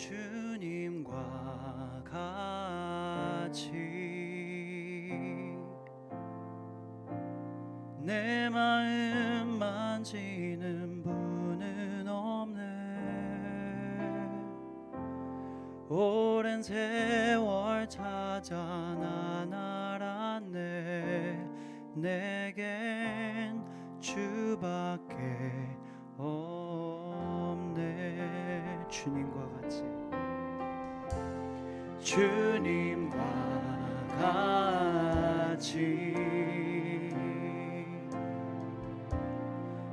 주님과 같이 내 마음 만지는 분은 없네. 오랜 세월 찾아 난 알았네. 내겐 주밖에 없네 주님과 같이. 주님과 같이.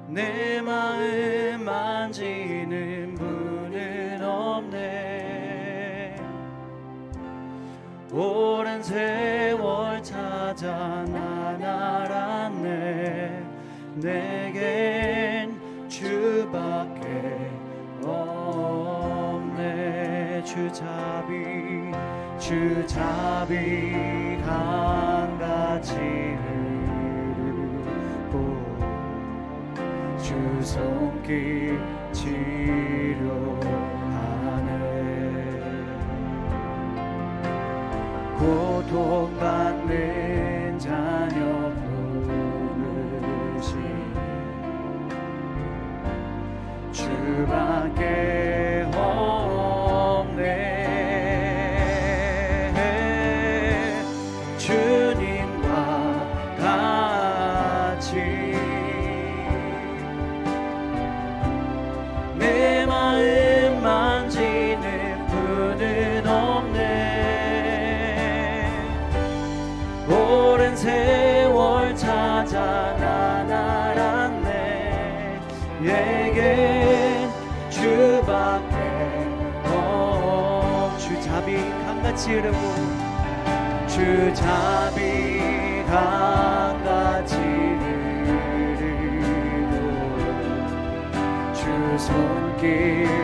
내 마음 만지는 분은 없네. 오랜 세월 찾아 난 알았네. 내겐 주잡이 주잡이 강같이 흐르고 주 손길 치료하네 고통받는 자녀 부르시 주밖에 흐르고 주잡이 강같이 흐르고 주 손길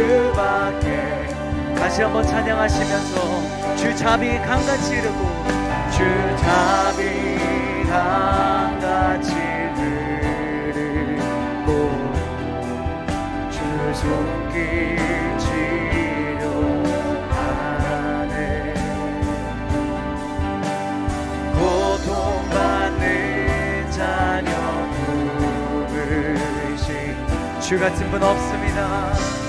주밖에. 다시 한번 찬양하시면서 주잡이 강같이 흐르고 주잡이 강같이 흐르고 주 손길 치료하네. 고통받는 자녀 부르시 주 같은 분 없습니다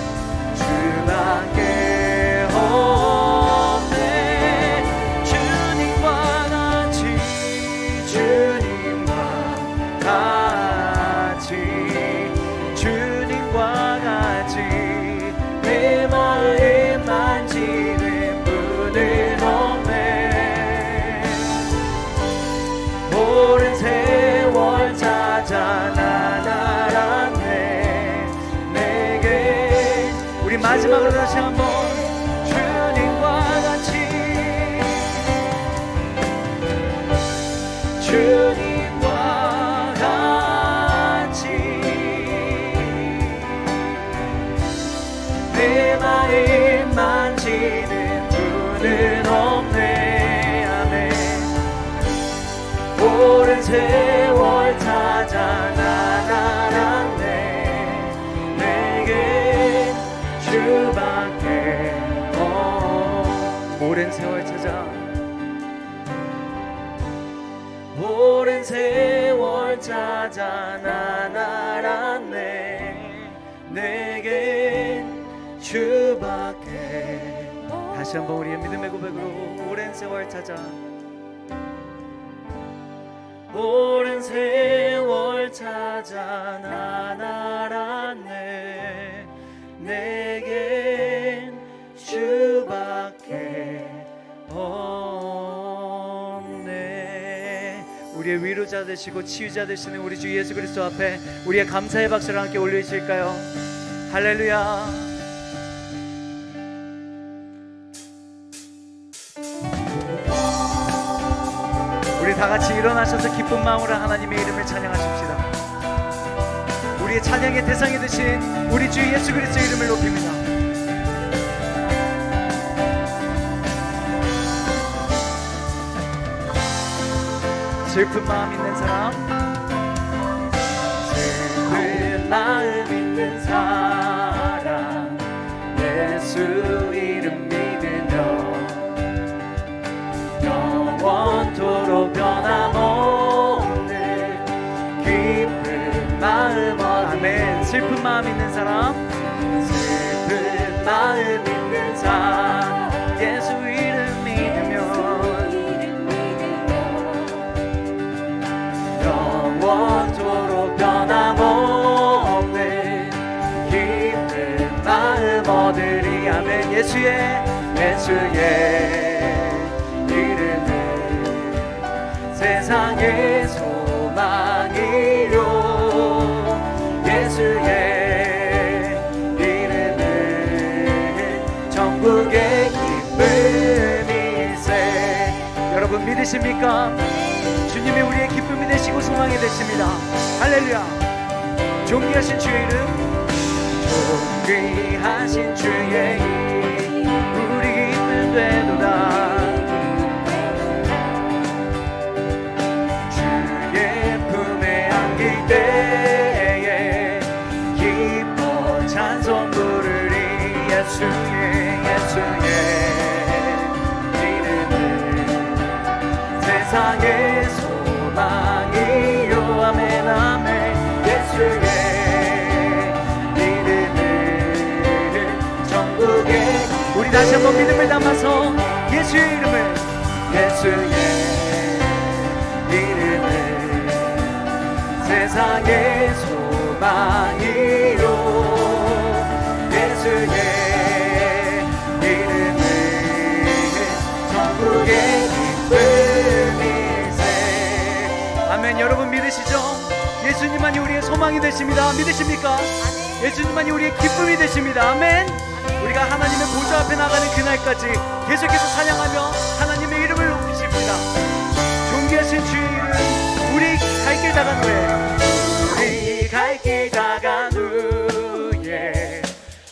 분은 없네 아멘. 오랜 세월 찾아 난 알았네 내게 주밖에 없. 오랜 세월 찾아. 오랜 세월 찾아 난 알았네 내 다시 한번 우리의 믿음의 고백으로 오랜 세월 찾아 오랜 세월 찾아 난 알았네. 내겐 주밖에 없네. 우리의 위로자 되시고 치유자 되시는 우리 주 예수 그리스도 앞에 우리의 감사의 박수를 함께 올려주실까요? 할렐루야. 다 같이 일어나셔서 기쁜 마음으로 하나님의 이름을 찬양하십시다. 우리의 찬양의 대상이 되신 우리 주 예수 그리스도의 이름을 높입니다. 슬픈 마음 있는 사람 마음 있는 사람? 슬픈 마음 있는 사람 예수 이름 믿으며 영원토록 변함없는 기쁜 마음 얻으리. 아멘. 예수의 예수의 이름은 세상의 소 믿으십니까? 주님이 우리의 기쁨이 되시고 소망이 되십니다. 할렐루야. 존귀하신 주의 이름, 존귀하신 주의 이름, 세상의 소망이요. 아멘 아멘. 예수의 이름을 전국에 우리 다시 한번 믿음을 담아서 예수의 이름을 예수의 이름을 세상의 소망이 여러분 믿으시죠? 예수님만이 우리의 소망이 되십니다. 믿으십니까? 예수님만이 우리의 기쁨이 되십니다. 아멘. 우리가 하나님의 보좌 앞에 나가는 그날까지 계속해서 찬양하며 하나님의 이름을 높이십니다. 존귀하신 주의 이름 우리 갈 길 다간 후에 우리 갈 길 다간 후에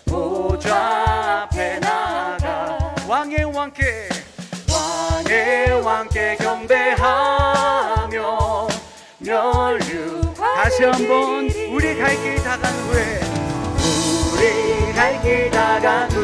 보좌 앞에 나가 왕의 왕께 왕의 왕께 경배하며 멸류 다시 한번 우리 갈 길 다 간 후에 우리 갈 길 다 간 후에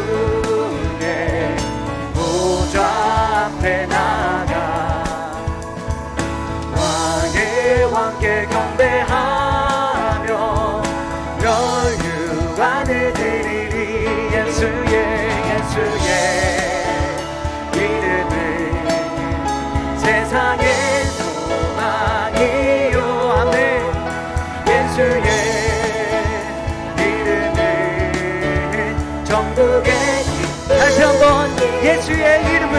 예수의 이름을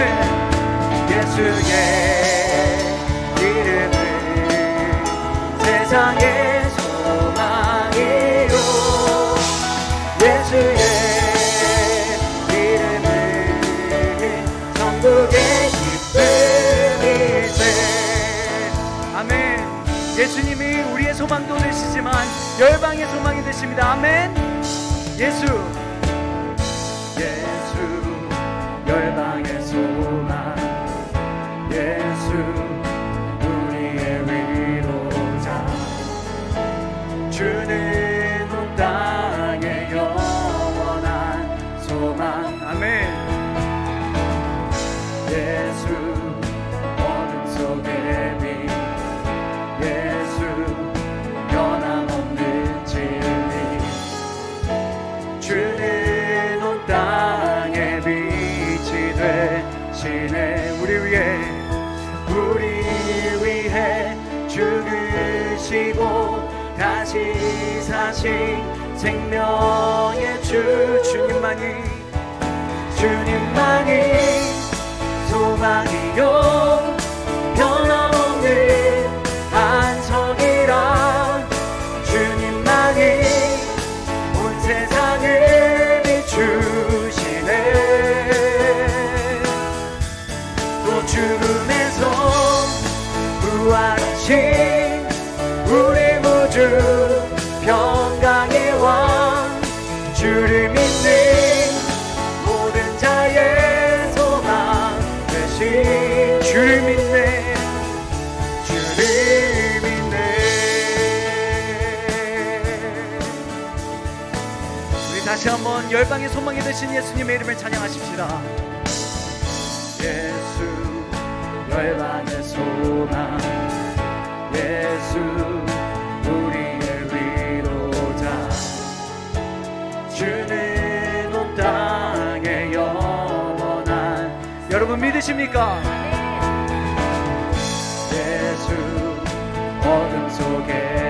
예수의 이름을 세상의 소망이요 예수님이 우리의 소망도 되시지만 열방의 소망이 되십니다. 아멘. 예수 사신 생명의 주 주님만이 주님만이 소망이요 한번 열방의 소망이 되신 예수님의 이름을 찬양하십시다. 예수 열방의 소망. 예수 우리의 위로자. 주는 온 땅의 영원한. 여러분 믿으십니까? 예수 어둠 속의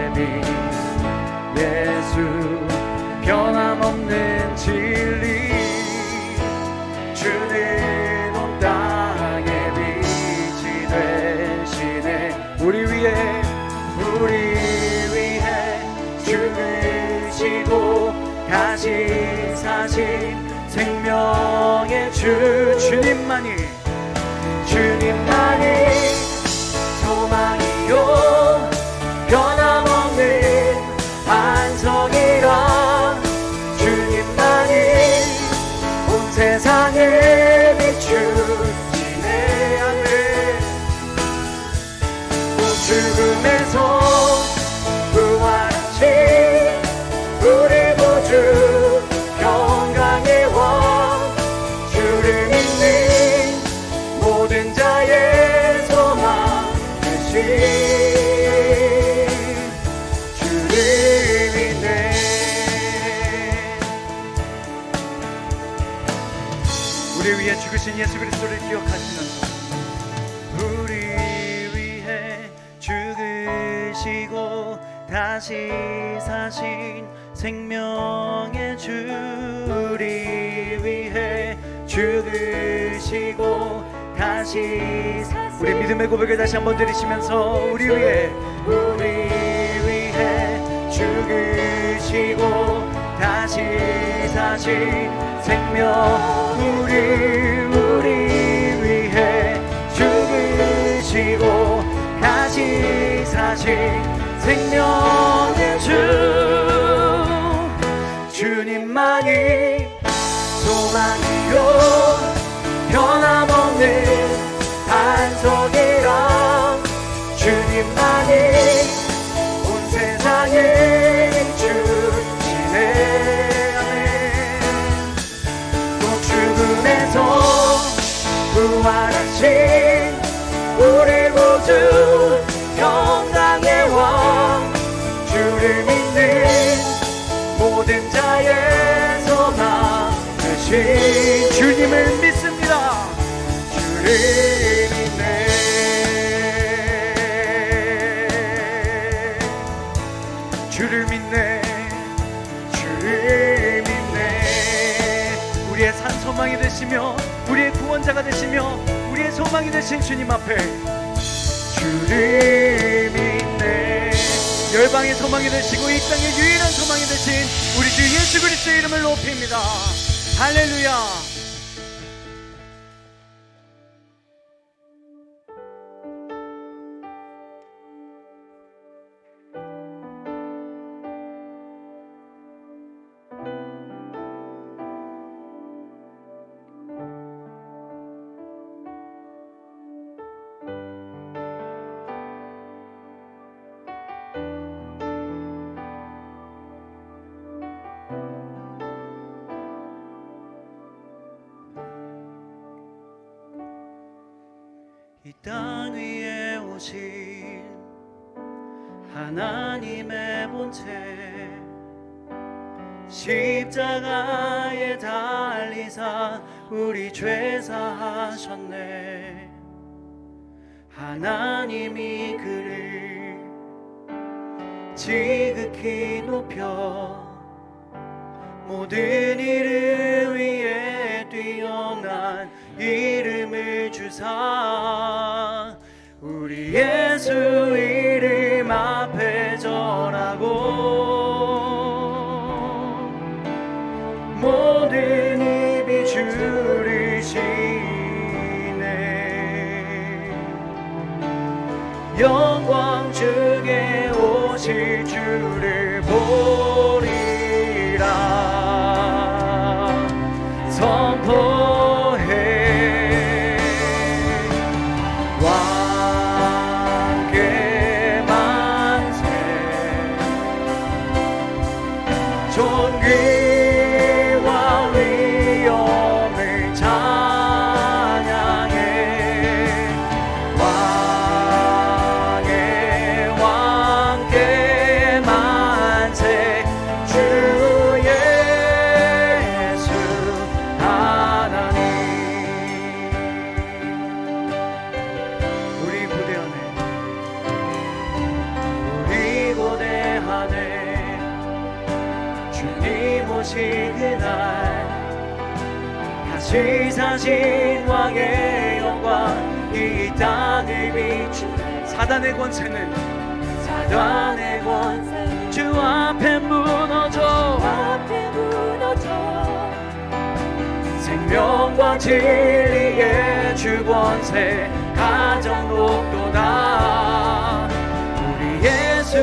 사신 생명의 주 주님만이 주님만 죽으신 예수 그리스도를 기억하시면서 우리 위해 죽으시고 다시 사신 생명의 주 우리 위해 죽으시고 다시 사- 우리 믿음의 고백을 다시 한번 들으시면서 우리 위해 우리 위해 죽으시고 다시 사신 생명 우 죽음에서 부활하신 우리 구주 평강의 왕 주를 믿는 모든 자의 소망 되신 자가 되시며 우리의 소망이 되신 주님 앞에 주를 믿네. 열방의 소망이 되시고 이 땅의 유일한 소망이 되신 우리 주 예수 그리스도의 이름을 높입니다. 할렐루야 땅 위에 오신 하나님의 본체 십자가에 달리사 우리 죄 사하셨네. 하나님이 그를 지극히 높여 모든 이름 위에 뛰어난 이름을 주사 예수 이름 앞에 절하고 모든 입이 주를 시네. 영광 중에 오실 주를 보 지사신 왕의 영광 이 땅을 비추. 사단의 권세는 사단의 권세 주 앞에 무너져. 주 앞에 무너져. 생명과 진리의 주 권세 가장 높도다. 우리 예수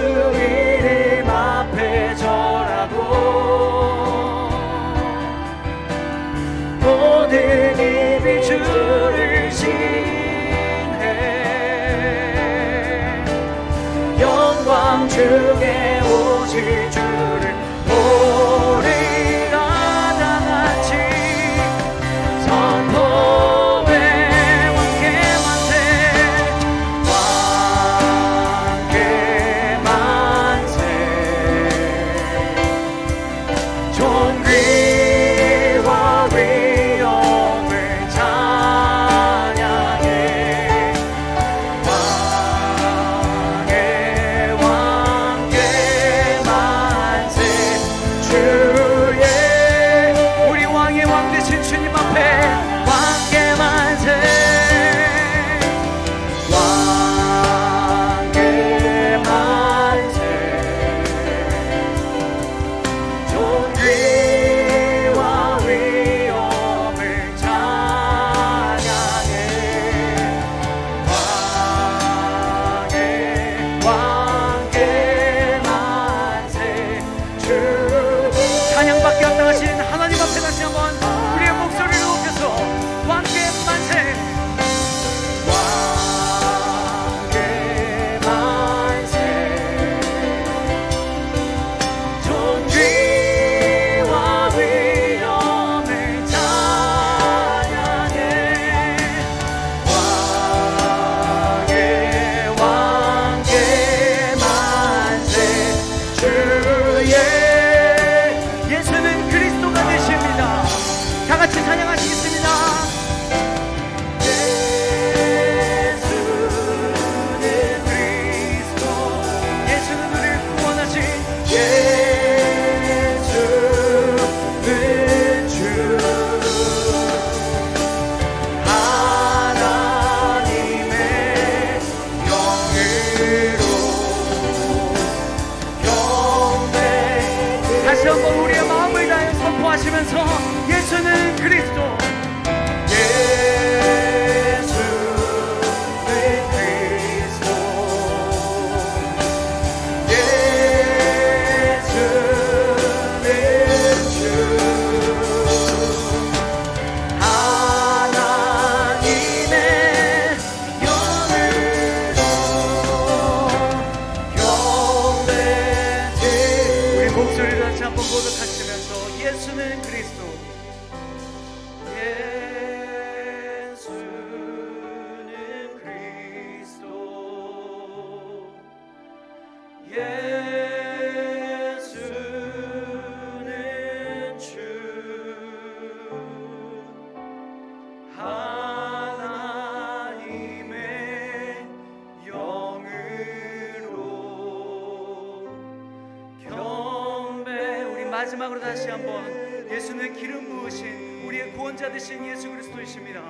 한번 예수님의 기름 부으신 우리의 구원자 되신 예수 그리스도이십니다.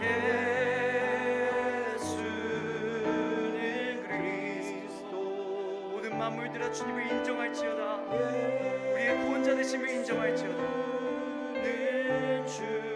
예. 만물들아 주님을 인정할지어다 우리의 구원자 되심을 인정할지어다 늘 주.